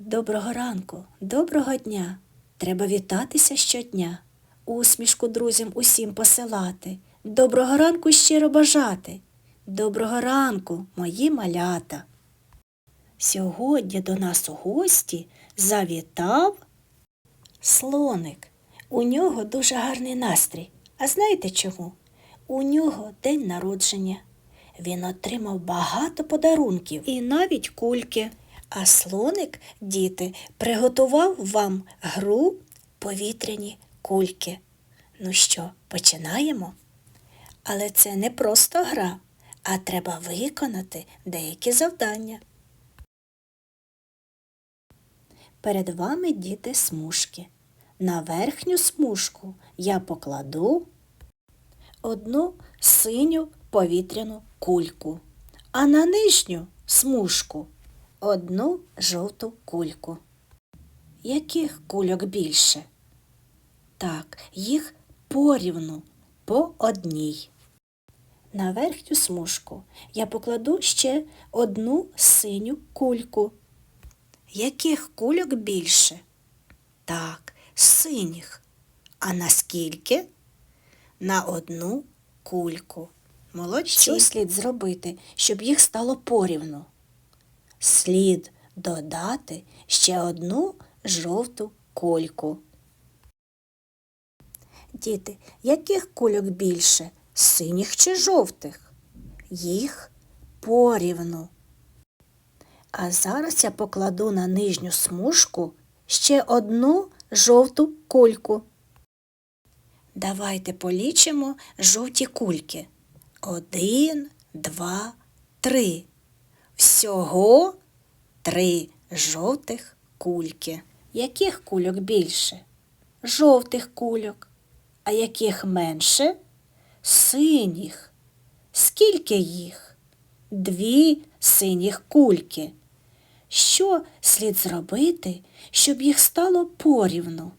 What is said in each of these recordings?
Доброго ранку, доброго дня. Треба вітатися щодня, усмішку друзям усім посилати, доброго ранку щиро бажати. Доброго ранку, мої малята. Сьогодні до нас у гості завітав слоник. У нього дуже гарний настрій. А знаєте чому? У нього день народження. Він отримав багато подарунків і навіть кульки. А слоник, діти, приготував вам гру повітряні кульки. Ну що, починаємо? Але це не просто гра, а треба виконати деякі завдання. Перед вами діти смужки. На верхню смужку я покладу одну синю повітряну кульку, а на нижню смужку одну жовту кульку. Яких кульок більше? Так, їх порівну по одній. На верхню смужку я покладу ще одну синю кульку. Яких кульок більше? Так, синіх. А наскільки? На одну кульку. Молодці. Що слід зробити, щоб їх стало порівну? Слід додати ще одну жовту кульку. Діти, яких кульок більше? Синіх чи жовтих? Їх порівну. А зараз я покладу на нижню смужку ще одну жовту кульку. Давайте полічимо жовті кульки. Один, два, три. Всього три жовтих кульки. Яких кульок більше? Жовтих кульок. А яких менше? Синіх. Скільки їх? Дві синіх кульки. Що слід зробити, щоб їх стало порівну?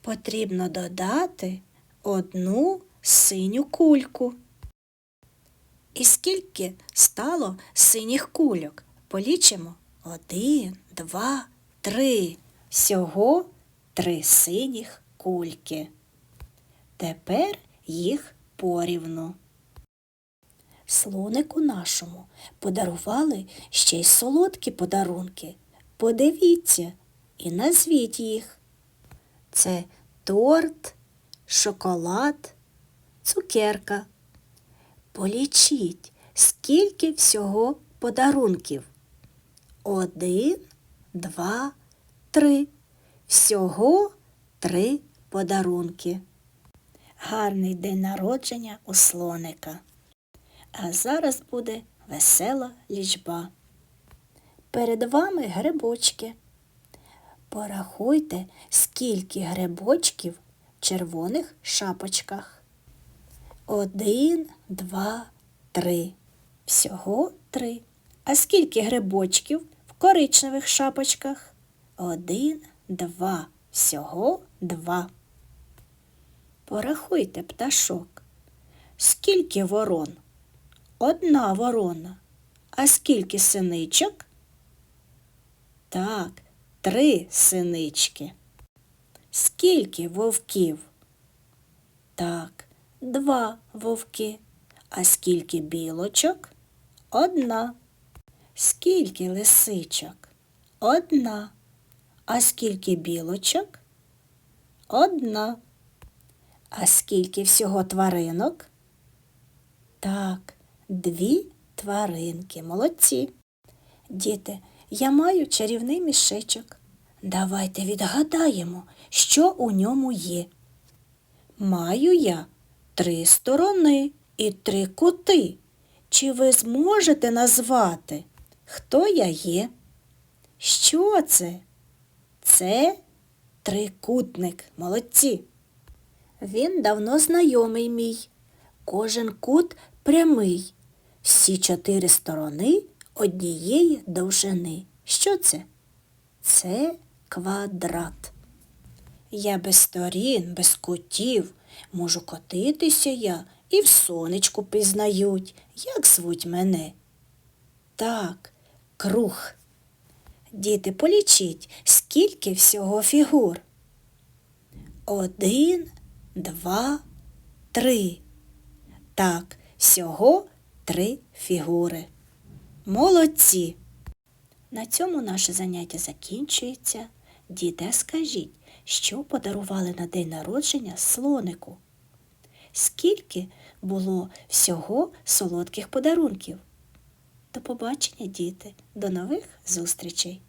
Потрібно додати одну синю кульку. І скільки стало синіх кульок? Полічимо один, два, три. Всього три синіх кульки. Тепер їх порівну. Слонику нашому подарували ще й солодкі подарунки. Подивіться і назвіть їх. Це торт, шоколад, цукерка. Полічіть, скільки всього подарунків. Один, два, три. Всього три подарунки. Гарний день народження у слоника. А зараз буде весела лічба. Перед вами грибочки. Порахуйте, скільки грибочків в червоних шапочках. Один, два, три. Всього три. А скільки грибочків в коричневих шапочках? Один, два. Всього два. Порахуйте пташок. Скільки ворон? Одна ворона. А скільки синичок? Так, три синички. Скільки вовків? Так, два вовки. А скільки білочок? Одна. Скільки лисичок? Одна. А скільки білочок? Одна. А скільки всього тваринок? Так, дві тваринки. Молодці. Діти, я маю чарівний мішечок. Давайте відгадаємо, що у ньому є. Маю я три сторони і три кути. Чи ви зможете назвати, хто я є? Що це? Це трикутник. Молодці. Він давно знайомий мій. Кожен кут прямий. Всі чотири сторони однієї довжини. Що це? Це квадрат. Я без сторін, без кутів, можу котитися я і в сонечку пізнають, як звуть мене. Так, круг. діти, полічіть, скільки всього фігур. Один, два, три. Так, всього три фігури. Молодці! На цьому наше заняття закінчується. Діти, скажіть, що подарували на день народження слонику? Скільки було всього солодких подарунків? До побачення, діти, до нових зустрічей!